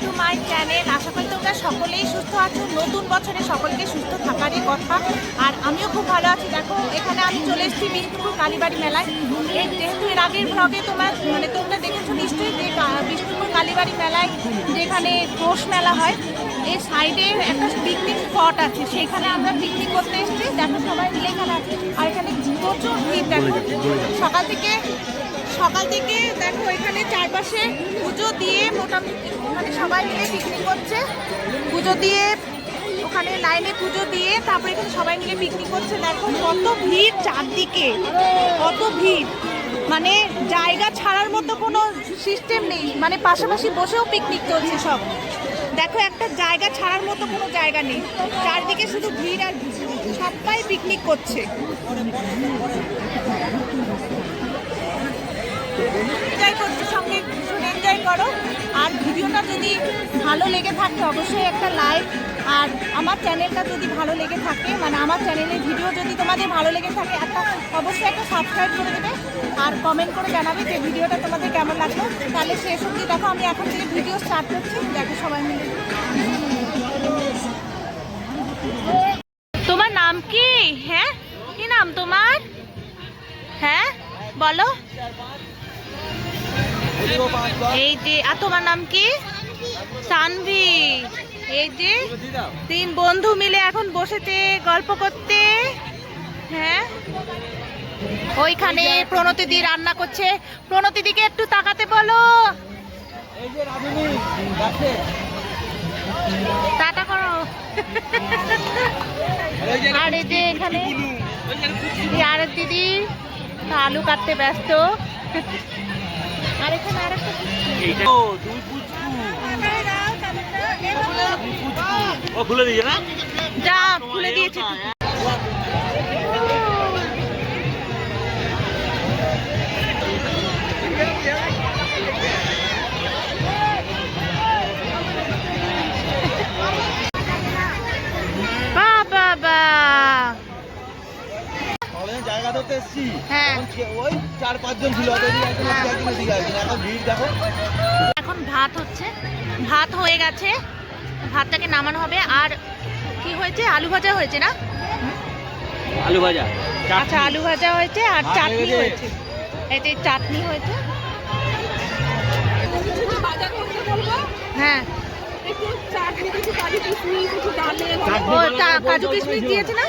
To my channel. আশা করি তোমরা সকলেই সুস্থ আছো। নতুন বছরে সকলকে সুস্থ থাকারই কথা। আর আমিও খুব ভালো আছি। দেখো, এখানে আমি চলে এসেছি বিষ্ণুপুর কালীবাড়ি মেলায়। যেহেতু এর আগের ব্লগে তোমার মানে তোমরা দেখেছ নিশ্চয়ই যে বিষ্ণুপুর কালীবাড়ি মেলায় যেখানে পৌষ মেলা হয় এই সাইডে একটা পিকনিক স্পট আছে। সেইখানে আমরা পিকনিক করতে এসেছি। দেখো, সবাই মিলে এখানে আর এখানে প্রচুর ভিড়, দেখো। সকাল থেকে সকাল থেকে দেখো এখানে চারপাশে পুজো দিয়ে মোটামুটি মানে সবাই মিলে পিকনিক করছে। পুজো দিয়ে ওখানে লাইনে পুজো দিয়ে তারপরে এখানে সবাই মিলে পিকনিক করছে। দেখো কত ভিড় চারদিকে, কত ভিড়। মানে জায়গা ছাড়ার মতো কোনো সিস্টেম নেই। মানে পাশাপাশি বসেও পিকনিক করছে সব। দেখো একটা জায়গা ছাড়ার মতো কোনো জায়গা নেই। চারদিকে শুধু ভিড় আর সবাই পিকনিক করছে। এনজয় করছ, সঙ্গে ভীষণ এনজয় করো। আর ভিডিওটা যদি ভালো লেগে থাকে, অবশ্যই একটা লাইক আর আমার চ্যানেলটা যদি ভালো লেগে থাকে মানে আমার চ্যানেলের ভিডিও যদি তোমাদের ভালো লেগে থাকে, একটা অবশ্যই একটা সাবস্ক্রাইব করে দেবে। আর কমেন্ট করে জানাবে যে ভিডিওটা তোমাদের কেমন লাগল। তাহলে শেষ অবধি দেখো, আমি এখন থেকে ভিডিও স্টার্ট করছি। দেখো সবাই মিলে। তোমার নাম কি? হ্যাঁ? কি নাম তোমার? হ্যাঁ? বলো। এই যে আর তোমার নাম কি? সানভি। এই যে তিন বন্ধু মিলে এখন বসেছে গল্প করতে। হ্যাঁ? ওইখানে প্রণতি দি রান্না করছে। প্রণতি দিকে একটু তাকাতে বলো। টাটা করো। আর এই যে এখানে আরেক দিদি আলু কাটতে ব্যস্ত। আর এখানে আরেকটা ও খুলে দিয়েছে না? যা খুলে দিয়েছে বাহ, এসছি। হ্যাঁ। ওই চার পাঁচজন ছিল। এখন ভিড় দেখো। এখন ভাত হচ্ছে। ভাত হয়ে গেছে। ভাতটাকে নামানো হবে। আর কি হয়েছে? আলু ভাজা হয়েছে না? আলু ভাজা। আচ্ছা আলু ভাজা হয়েছে আর চাটনি হয়েছে। এই যে চাটনি হয়েছে। হ্যাঁ। কাজু কিশমিশ দিয়েছে না?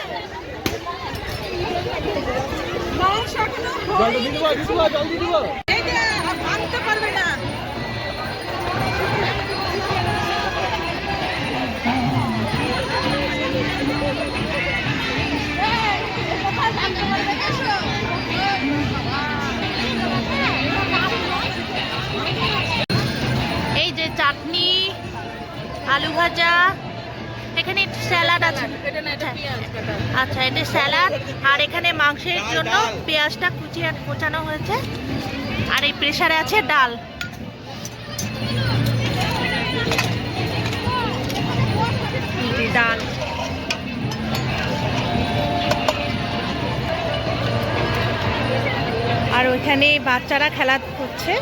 এই যে চাটনি আলু ভাজা স্যালাড আছে। আচ্ছা এটা স্যালাড। আর এখানে মাংসের জন্য পেঁয়াজটা কুচিয়ে কোচানো হয়েছে। আর এই প্রেসারে আছে ডাল। ডাল। আর ওইখানে বাচ্চারা খেলা করছে।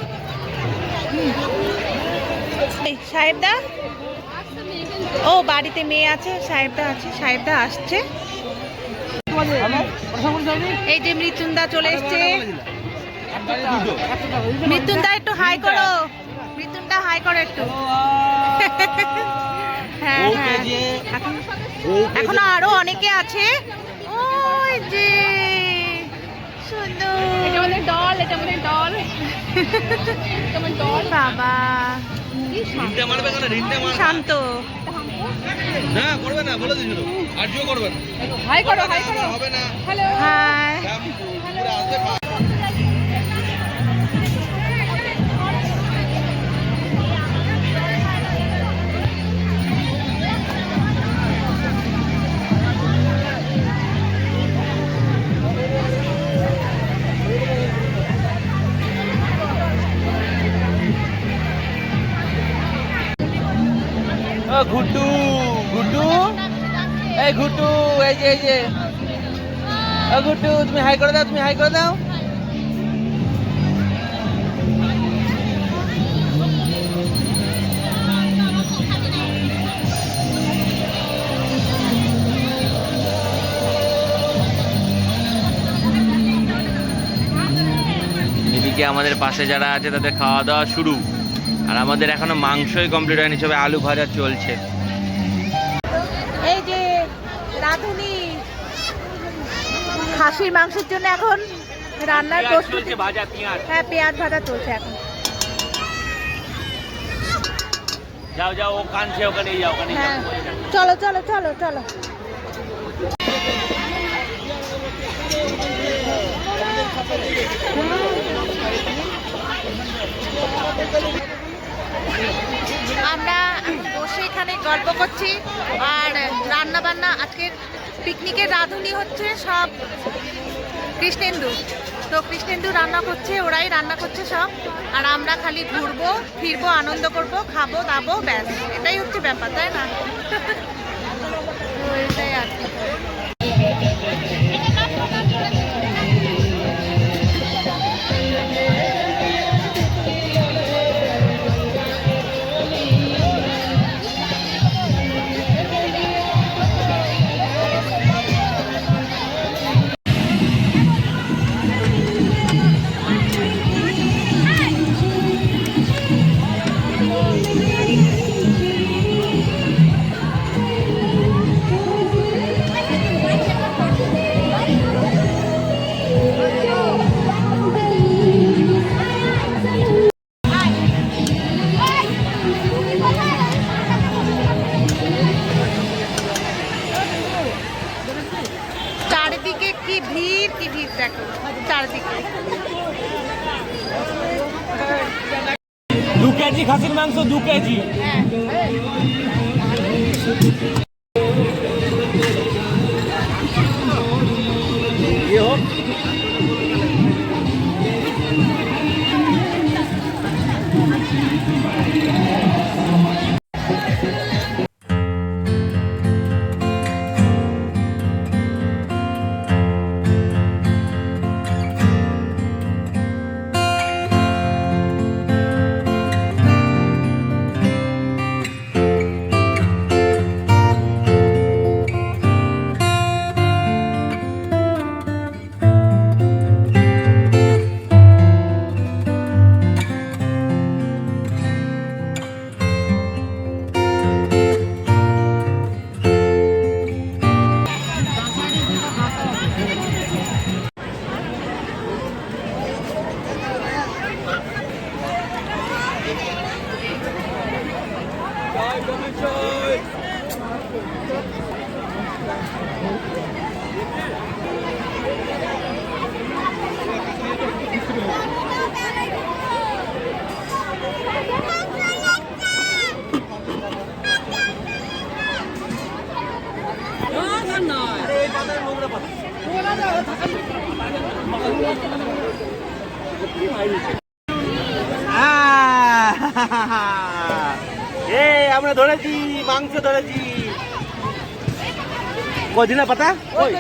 এই সাহেবদা ও বাড়িতে মেয়ে আছে সাহেবদা আছে সাহেবদা আসছে। এই যে মৃত্যুন্দা চলে এসছে। মৃত্যুন্দা একটু হাই করো। মৃত্যুন্দা হাই করো একটু। হ্যাঁ হ্যাঁ। এখন এখনও আরও অনেকে আছে। ওই যে সুন্দর। এটা আমাদের ডল এটা আমাদের ডল এটা আমার ডল বাবা। শান্ত। না করবে না বলে দিছিল আজও করবে না। হাই করো হাই করো। হবে না। হ্যালো। হাই। পুরো আসবে ঘুটু। এই ঘুটু, এই যে এই যে। গুট্টু তুমি হাই করে দাও, তুমি হাই করে দাও। এদিকে আমাদের পাশে যারা আছে, তাদের খাওয়া দাওয়া শুরু। আর আমাদের এখনও মাংসই কমপ্লিট হয়নি, সবে আলু ভাজা চলছে। রাঁধুনি। খাসির মাংসের জন্য এখন রান্নার প্রস্তুতি হ্যাঁ পেঁয়াজ ভাজা চলছে এখন। যাও যাও ও কানছে ওখানে যাও ওখানে হ্যাঁ। চলো চলো চলো চলো। আমরা বসে এখানে গল্প করছি আর রান্না বান্না আজকের পিকনিকের রাঁধুনি হচ্ছে সব কৃষ্ণেন্দু। তো কৃষ্ণেন্দু রান্না করছে, ওরাই রান্না করছে সব। আর আমরা খালি ঘুরবো, ফিরবো, আনন্দ করব, খাব, দাবো, ব্যাস। এটাই হচ্ছে ব্যাপার, তাই না? খাসির মাংস দু কেজি। এ আমরা ধরেছি মাংস ধরেছি। কদিনা পাতা? ওই। ও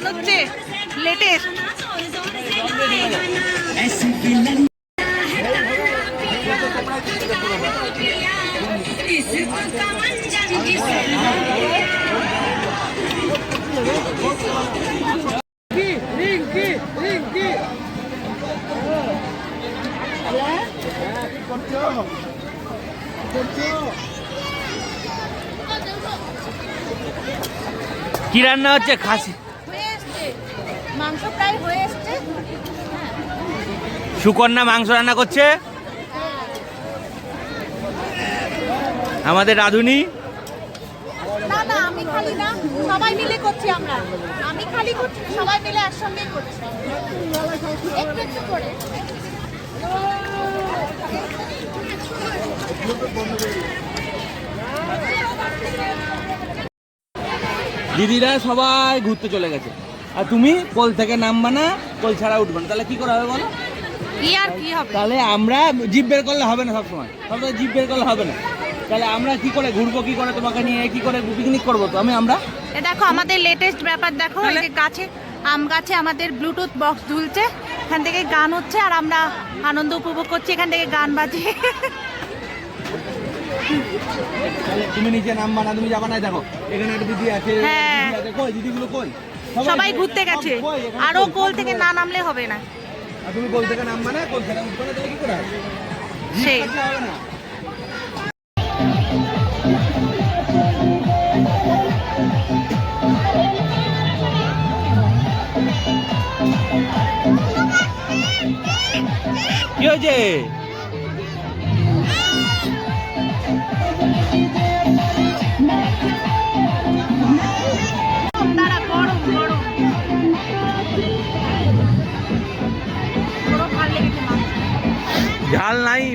গান হচ্ছে লেটেস্ট কি রান্না হচ্ছে? খাসি হয়ে এসছে মাংস প্রায় হয়ে এসছে সুকন্যা মাংস রান্না করছে? আমাদের রাঁধুনি? না না আমি খালি না সবাই মিলে করছি আমরা। আমি খালি করছি সবাই মিলে একসঙ্গে করছি। একটু একটু করে। দিদিরা সবাই ঘুরতে চলে গেছে। আর তুমি কোল থেকে নামবা না কোল ছাড়া উঠবে না। তাহলে কি করা হবে বলো? কি আর কি হবে? তাহলে আমরা বের করলে হবে না সবসময়। বের করলে হবে না। তাহলে আমরা কি করে ঘুরবো কি করে তোমাকে নিয়ে কি করে পিকনিক করব? তো আমি আমরা? এ দেখো আমাদের লেটেস্ট ব্যাপার দেখো এই যে গাছে আম গাছে আমাদের ব্লুটুথ বক্স ঝুলছে। এখান থেকে গান হচ্ছে আর আমরা আনন্দ উপভোগ করছি এখান থেকে গান বাজে। তাহলে তুমি নিচে নামবা না তুমি যাবা না দেখো এখানে একটা দিদি আছে হ্যাঁ। কই দিদিগুলো কই? সবাই ঘুরতে গেছে। আরও? কোল থেকে না নামলে হবে না। আর তুমি কোল থেকে নামবা না কোল থেকে উঠবে না তাহলে কি করে সেই। হবে না। কি হয়েছে?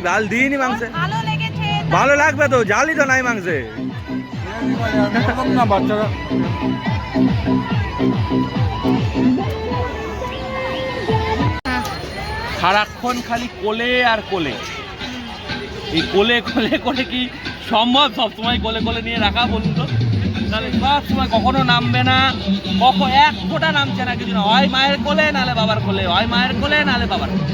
ঝাল দিইনি মাংসে। ভালো লেগেছে ভালো লাগবে তো ঝালই তো নাই মাংসে। না বাচ্চারা। সারাক্ষণ খালি কোলে আর কোলে। এই কোলে কোলে করে কি সম্ভব? সব সময় কোলে কোলে নিয়ে রাখা বলুন তো। তাহলে সব সময় কখনো নামবে না কখন এক ফোঁটা নামছে না কিছু না। হয় মায়ের কোলে নালে বাবার কোলে হয় মায়ের কোলে নালে বাবার কোলে।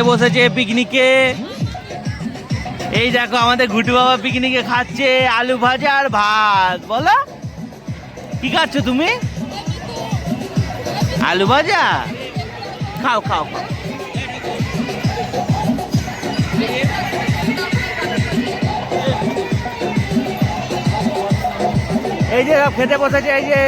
খেতে বসেছে পিকনিকে এই দেখো আমাদের ঘুটু বাবা পিকনিকে খাচ্ছে আলু ভাজা আর ভাত। বলো, কি খাচ্ছ তুমি? আলু ভাজা? খাও খাও খাও। এই যে খেতে বসেছে, এই যে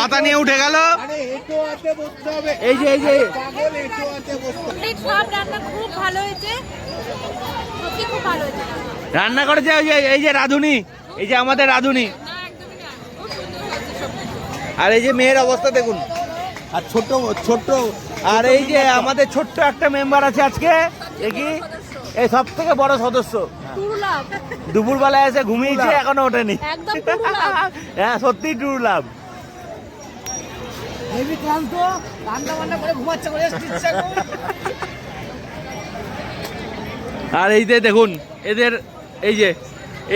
পাতা নিয়ে উঠে গেল। এই যে এই যে। রান্না খুব ভালো হয়েছে। খুব ভালো হয়েছে। রান্না করেছে ওই যে এই যে রাধুনি এই যে আমাদের রাধুনি। আর এই যে মেয়ের অবস্থা দেখুন। আর ছোট ছোট। আর এই যে আমাদের ছোট্ট একটা মেম্বার আছে আজকে দেখি এই সব থেকে বড় সদস্য। দুপুরবেলায় এসে ঘুমিয়েছে এখনও ওঠেনি। হ্যাঁ সত্যি ট্রু লাভ হেভি ক্লান্ত রান্না বান্না করে ঘুমাচ্ছে করে আর এই যে দেখুন এদের এই যে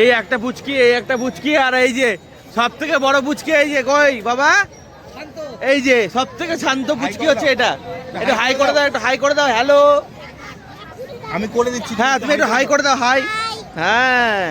এই একটা পুচকি এই একটা পুচকি আর এই যে সব থেকে বড় পুচকি এই যে কই বাবা? এই যে সব থেকে শান্ত পুচকি হচ্ছে এটা। এটা হাই করে দাও একটু হাই করে দাও হ্যালো। আমি করে দিচ্ছি। হ্যাঁ তুমি একটু হাই করে দাও হাই। হ্যাঁ।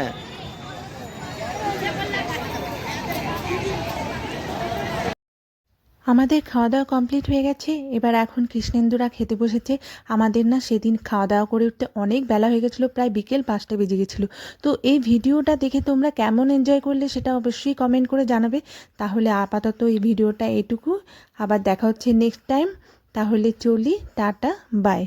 আমাদের খাওয়া দাওয়া কমপ্লিট হয়ে গেছে। এবার এখন কৃষ্ণেন্দুরা খেতে বসেছে। আমাদের না সেদিন খাওয়া দাওয়া করে উঠতে অনেক বেলা হয়ে গেছিল, প্রায় বিকেল পাঁচটা বেজে গেছিল। তো এই ভিডিওটা দেখে তোমরা কেমন এনজয় করলে সেটা অবশ্যই কমেন্ট করে জানাবে। তাহলে আপাতত এই ভিডিওটা এটুকু। আবার দেখা হচ্ছে নেক্সট টাইম তাহলে চলি, টাটা বাই